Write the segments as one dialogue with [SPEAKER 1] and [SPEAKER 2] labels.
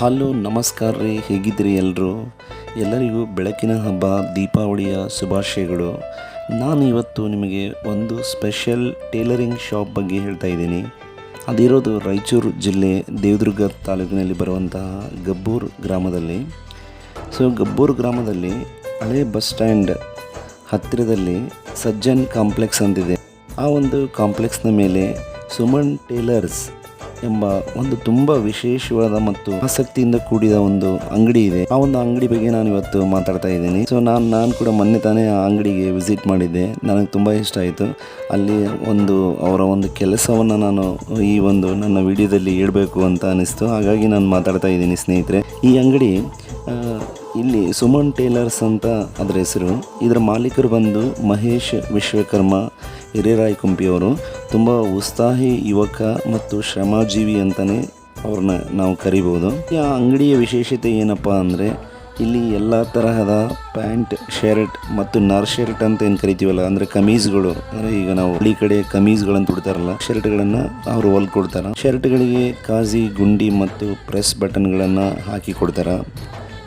[SPEAKER 1] Hello, ನಮಸ್ಕಾರ ರೀ. ಹೇಗಿದ್ದೀರಿ ಎಲ್ಲರೂ ಎಲ್ಲರಿಗೂ ಬೆಳಕಿನ ಹಬ್ಬ, ದೀಪಾವಳಿಯ ಶುಭಾಶಯಗಳು. ನಾನು ಇವತ್ತು ನಿಮಗೆ ಒಂದು ಸ್ಪೆಷಲ್ ಟೇಲರಿಂಗ್ ಶಾಪ್ ಬಗ್ಗೆ ಹೇಳ್ತಾ ಇದ್ದೀನಿ. ಅದಿರೋದು ರಾಯಚೂರು ಜಿಲ್ಲೆ ದೇವದುರ್ಗ ತಾಲೂಕಿನಲ್ಲಿ ಬರುವಂತಹ ಗಬ್ಬೂರ್ ಗ್ರಾಮದಲ್ಲಿ. ಸೊ, ಗಬ್ಬೂರ್ ಗ್ರಾಮದಲ್ಲಿ ಹಳೆ ಬಸ್ ಸ್ಟ್ಯಾಂಡ್ ಹತ್ತಿರದಲ್ಲಿ ಸಜ್ಜನ್ ಕಾಂಪ್ಲೆಕ್ಸ್ ಅಂತಿದೆ. ಆ ಒಂದು ಕಾಂಪ್ಲೆಕ್ಸ್ನ ಮೇಲೆ ಸುಮನ್ ಟೇಲರ್ಸ್ ಎಂಬ ಒಂದು ತುಂಬ ವಿಶೇಷವಾದ ಮತ್ತು ಆಸಕ್ತಿಯಿಂದ ಕೂಡಿದ ಒಂದು ಅಂಗಡಿ ಇದೆ. ಆ ಒಂದು ಅಂಗಡಿ ಬಗ್ಗೆ ನಾನು ಇವತ್ತು ಮಾತಾಡ್ತಾ ಇದ್ದೀನಿ. ಸೊ ನಾನು ನಾನು ಕೂಡ ಮೊನ್ನೆ ತಾನೇ ಆ ಅಂಗಡಿಗೆ ವಿಸಿಟ್ ಮಾಡಿದ್ದೆ. ನನಗೆ ತುಂಬ ಇಷ್ಟ ಆಯಿತು. ಅಲ್ಲಿ ಒಂದು, ಅವರ ಒಂದು ಕೆಲಸವನ್ನು ನಾನು ಈ ಒಂದು ನನ್ನ ವಿಡಿಯೋದಲ್ಲಿ ಹೇಳಬೇಕು ಅಂತ ಅನಿಸ್ತು. ಹಾಗಾಗಿ ನಾನು ಮಾತಾಡ್ತಾ ಇದ್ದೀನಿ ಸ್ನೇಹಿತರೆ. ಈ ಅಂಗಡಿ ಇಲ್ಲಿ ಸುಮನ್ ಟೇಲರ್ಸ್ ಅಂತ ಅದರ ಹೆಸರು. ಇದರ ಮಾಲೀಕರು ಬಂದು ಮಹೇಶ್ ವಿಶ್ವಕರ್ಮ ಹಿರೇರಾಯ್ ಕುಂಪಿಯವರು ತುಂಬ ಉತ್ಸಾಹಿ ಯುವಕ ಮತ್ತು ಶ್ರಮಜೀವಿ ಅಂತಲೇ ಅವ್ರನ್ನ ನಾವು ಕರಿಬೋದು ಈ ಅಂಗಡಿಯ ವಿಶೇಷತೆ ಏನಪ್ಪ ಅಂದರೆ, ಇಲ್ಲಿ ಎಲ್ಲ ತರಹದ ಪ್ಯಾಂಟ್, ಶರ್ಟ್ ಮತ್ತು ನರ್ ಶರ್ಟ್ ಅಂತ ಏನು ಕರಿತೀವಲ್ಲ, ಅಂದರೆ ಕಮೀಸ್ಗಳು. ಅಂದರೆ ಈಗ ನಾವು ಹಳ್ಳಿ ಕಡೆ ಕಮೀಸ್ಗಳನ್ನು ಉಡ್ತಾರಲ್ಲ, ಶರ್ಟ್ಗಳನ್ನು ಅವರು ಹೊಲ್ಕೊಡ್ತಾರೆ ಕೊಡ್ತಾರೆ. ಶರ್ಟ್ಗಳಿಗೆ ಕಾಜಿ, ಗುಂಡಿ ಮತ್ತು ಪ್ರೆಸ್ ಬಟನ್ಗಳನ್ನು ಹಾಕಿ ಕೊಡ್ತಾರೆ.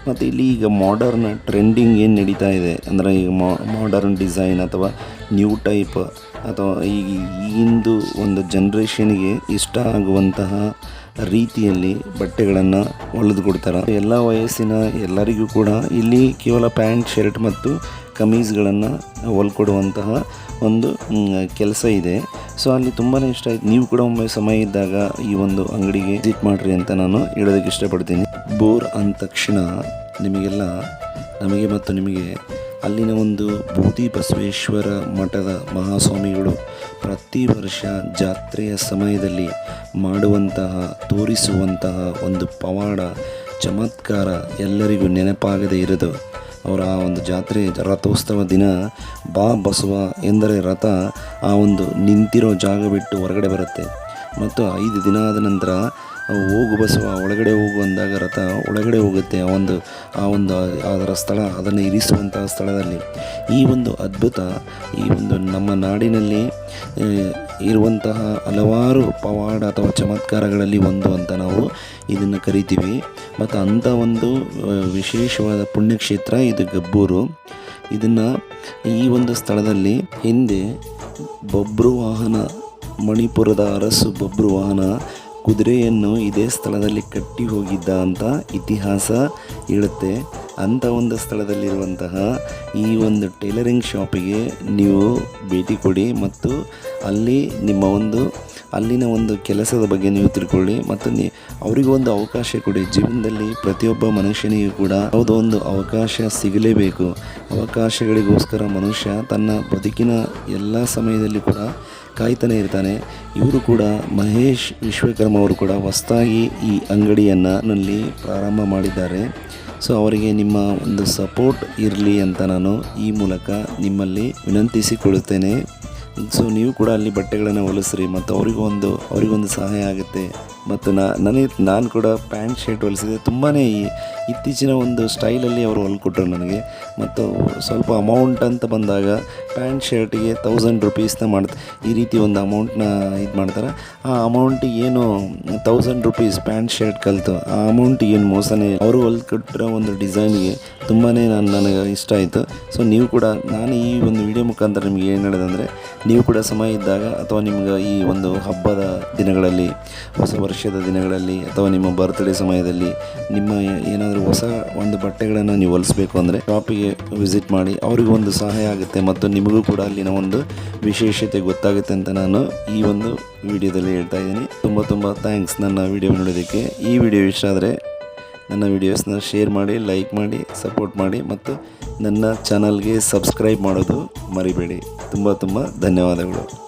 [SPEAKER 1] ಮತ್ತು ಇಲ್ಲಿ ಈಗ ಮಾಡರ್ನ್ ಟ್ರೆಂಡಿಂಗ್ ಏನು ನಡೀತಾ ಇದೆ, ಅಂದರೆ ಈಗ ಮಾಡರ್ನ್ ಡಿಸೈನ್ ಅಥವಾ ನ್ಯೂ ಟೈಪ್ ಅಥವಾ ಈಗ ಈಗಿಂದು ಒಂದು ಜನ್ರೇಷನ್ಗೆ ಇಷ್ಟ ಆಗುವಂತಹ ರೀತಿಯಲ್ಲಿ ಬಟ್ಟೆಗಳನ್ನು ಹೊಲಿದು ಕೊಡ್ತಾರೆ. ಎಲ್ಲ ವಯಸ್ಸಿನ ಎಲ್ಲರಿಗೂ ಕೂಡ ಇಲ್ಲಿ ಕೇವಲ ಪ್ಯಾಂಟ್, ಶರ್ಟ್ ಮತ್ತು ಕಮೀಸ್ಗಳನ್ನು ಹೊಲ್ಕೊಡುವಂತಹ ಒಂದು ಕೆಲಸ ಇದೆ. ಸೊ ಅಲ್ಲಿ ತುಂಬಾ ಇಷ್ಟ ಆಯ್ತು. ನೀವು ಕೂಡ ಒಮ್ಮೆ ಸಮಯ ಇದ್ದಾಗ ಈ ಒಂದು ಅಂಗಡಿಗೆ ವಿಸಿಟ್ ಮಾಡಿರಿ ಅಂತ ನಾನು ಹೇಳೋದಕ್ಕೆ ಇಷ್ಟಪಡ್ತೀನಿ. ಬೋರ್ ಅಂದ ತಕ್ಷಣ ನಿಮಗೆಲ್ಲ, ನಮಗೆ ಮತ್ತು ನಿಮಗೆ ಅಲ್ಲಿನ ಒಂದು ಬೂದಿ ಬಸವೇಶ್ವರ ಮಠದ ಮಹಾಸ್ವಾಮಿಗಳು ಪ್ರತಿ ವರ್ಷ ಜಾತ್ರೆಯ ಸಮಯದಲ್ಲಿ ಮಾಡುವಂತಹ, ತೋರಿಸುವಂತಹ ಒಂದು ಪವಾಡ, ಚಮತ್ಕಾರ ಎಲ್ಲರಿಗೂ ನೆನಪಾಗದೇ ಇರೋದು. ಅವರ ಆ ಒಂದು ಜಾತ್ರೆ ರಥೋತ್ಸವ ದಿನ ಬಾ ಬಸವ ಎಂದರೆ ರಥ ಆ ಒಂದು ನಿಂತಿರೋ ಜಾಗ ಬಿಟ್ಟು ಹೊರಗಡೆ ಬರುತ್ತೆ. ಮತ್ತು ಐದು ದಿನ ಆದ ನಂತರ ಹೋಗು ಬಸವ, ಒಳಗಡೆ ಹೋಗು ಅಂದಾಗ ರಥ ಒಳಗಡೆ ಹೋಗುತ್ತೆ ಆ ಒಂದು ಆ ಒಂದು, ಅದರ ಸ್ಥಳ, ಅದನ್ನು ಇರಿಸುವಂತಹ ಸ್ಥಳದಲ್ಲಿ. ಈ ಒಂದು ಅದ್ಭುತ, ಈ ಒಂದು ನಮ್ಮ ನಾಡಿನಲ್ಲಿ ಇರುವಂತಹ ಹಲವಾರು ಪವಾಡ ಅಥವಾ ಚಮತ್ಕಾರಗಳಲ್ಲಿ ಒಂದು ಅಂತ ನಾವು ಇದನ್ನು ಕರಿತೀವಿ. ಮತ್ತು ಅಂಥ ಒಂದು ವಿಶೇಷವಾದ ಪುಣ್ಯಕ್ಷೇತ್ರ ಇದು ಗಬ್ಬೂರು. ಇದನ್ನು ಈ ಒಂದು ಸ್ಥಳದಲ್ಲಿ ಹಿಂದೆ ಬೊಬ್ರು ವಾಹನ ಮಣಿಪುರದ ಅರಸು ಬಬ್ರುವಾಹನ ಕುದುರೆಯನ್ನು ಇದೇ ಸ್ಥಳದಲ್ಲಿ ಕಟ್ಟಿ ಹೋಗಿದ್ದ ಅಂತ ಇತಿಹಾಸ ಹೇಳುತ್ತೆ. ಅಂಥ ಒಂದು ಸ್ಥಳದಲ್ಲಿರುವಂತಹ ಈ ಒಂದು ಟೈಲರಿಂಗ್ ಶಾಪಿಗೆ ನೀವು ಭೇಟಿ ಕೊಡಿ ಮತ್ತು ಅಲ್ಲಿ ನಿಮ್ಮ ಒಂದು, ಅಲ್ಲಿನ ಒಂದು ಕೆಲಸದ ಬಗ್ಗೆ ನೀವು ತಿಳ್ಕೊಳ್ಳಿ ಮತ್ತು ನೀ, ಅವರಿಗೂ ಒಂದು ಅವಕಾಶ ಕೊಡಿ. ಜೀವನದಲ್ಲಿ ಪ್ರತಿಯೊಬ್ಬ ಮನುಷ್ಯನಿಗೂ ಕೂಡ ಯಾವುದೋ ಒಂದು ಅವಕಾಶ ಸಿಗಲೇಬೇಕು. ಅವಕಾಶಗಳಿಗೋಸ್ಕರ ಮನುಷ್ಯ ತನ್ನ ಬದುಕಿನ ಎಲ್ಲ ಸಮಯದಲ್ಲಿ ಕೂಡ ಕಾಯ್ತಾನೆ ಇರ್ತಾನೆ. ಇವರು ಕೂಡ ಮಹೇಶ್ ವಿಶ್ವಕರ್ಮ ಅವರು ಕೂಡ ಹೊಸದಾಗಿ ಈ ಅಂಗಡಿಯನ್ನು ನಲ್ಲಿ ಪ್ರಾರಂಭ ಮಾಡಿದ್ದಾರೆ. ಸೊ ಅವರಿಗೆ ನಿಮ್ಮ ಒಂದು ಸಪೋರ್ಟ್ ಇರಲಿ ಅಂತ ನಾನು ಈ ಮೂಲಕ ನಿಮ್ಮಲ್ಲಿ ವಿನಂತಿಸಿಕೊಳ್ಳುತ್ತೇನೆ. ಸೊ ನೀವು ಕೂಡ ಅಲ್ಲಿ ಬಟ್ಟೆಗಳನ್ನು ಹೊಲಿಸ್ರಿ ಮತ್ತು ಅವರಿಗೂ ಒಂದು ಅವರಿಗೊಂದು ಸಹಾಯ ಆಗುತ್ತೆ. ಮತ್ತು ನನಗೆ ನಾನು ಕೂಡ ಪ್ಯಾಂಟ್, ಶರ್ಟ್ ಹೊಲಿಸಿದೆ ತುಂಬಾ ಇತ್ತೀಚಿನ ಒಂದು ಸ್ಟೈಲಲ್ಲಿ ಅವರು ಹೊಲ್ಕೊಟ್ರು ನನಗೆ. ಮತ್ತು ಸ್ವಲ್ಪ ಅಮೌಂಟ್ ಅಂತ ಬಂದಾಗ ಪ್ಯಾಂಟ್, ಶರ್ಟಿಗೆ ತೌಸಂಡ್ ರುಪೀಸ್ನ ಮಾಡ್ತಾರೆ ಈ ರೀತಿ ಒಂದು ಅಮೌಂಟ್ನ ಇದು ಮಾಡ್ತಾರೆ. ಆ ಅಮೌಂಟಿಗೆ ಏನು ತೌಸಂಡ್ ರುಪೀಸ್ ಪ್ಯಾಂಟ್, ಶರ್ಟ್ ಕಲಿತು, ಆ ಅಮೌಂಟ್ ಏನು ಮೋಸನೇ ಅವರು ಹೊಲ್ಕೊಟ್ಟಿರೋ ಒಂದು ಡಿಸೈನ್ಗೆ ತುಂಬಾ ನಾನು, ನನಗೆ ಇಷ್ಟ ಆಯಿತು. ಸೊ ನೀವು ಕೂಡ, ನಾನು ಈ ಒಂದು ವಿಡಿಯೋ ಮುಖಾಂತರ ನಿಮಗೆ ಏನು ಹೇಳೋದಂದರೆ, ನೀವು ಕೂಡ ಸಮಯ ಇದ್ದಾಗ ಅಥವಾ ನಿಮ್ಗೆ ಈ ಒಂದು ಹಬ್ಬದ ದಿನಗಳಲ್ಲಿ, ಹೊಸ ವರ್ಷದ ದಿನಗಳಲ್ಲಿ ಅಥವಾ ನಿಮ್ಮ ಬರ್ತ್ಡೇ ಸಮಯದಲ್ಲಿ ನಿಮ್ಮ ಏನಾದರೂ ಹೊಸ ಒಂದು ಬಟ್ಟೆಗಳನ್ನು ನೀವು ಹೊಲಿಸ್ಬೇಕು ಅಂದರೆ ಶಾಪಿಗೆ ವಿಸಿಟ್ ಮಾಡಿ ಅವರಿಗೂ ಒಂದು ಸಹಾಯ ಆಗುತ್ತೆ ಮತ್ತು ನಿಮಗೂ ಕೂಡ ಅಲ್ಲಿನ ಒಂದು ವಿಶೇಷತೆ ಗೊತ್ತಾಗುತ್ತೆ ಅಂತ ನಾನು ಈ ಒಂದು ವಿಡಿಯೋದಲ್ಲಿ ಹೇಳ್ತಾ ಇದ್ದೀನಿ. ತುಂಬ ತುಂಬ ಥ್ಯಾಂಕ್ಸ್ ನನ್ನ ವಿಡಿಯೋ ನೋಡೋದಕ್ಕೆ ಈ ವಿಡಿಯೋ ಇಷ್ಟ ಆದರೆ ನನ್ನ ವಿಡಿಯೋಸ್ನ ಶೇರ್ ಮಾಡಿ ಲೈಕ್ ಮಾಡಿ ಸಪೋರ್ಟ್ ಮಾಡಿ ಮತ್ತು ನನ್ನ ಚಾನಲ್ಗೆ ಸಬ್ಸ್ಕ್ರೈಬ್ ಮಾಡೋದು ಮರಿಬೇಡಿ. ತುಂಬ ತುಂಬ ಧನ್ಯವಾದಗಳು.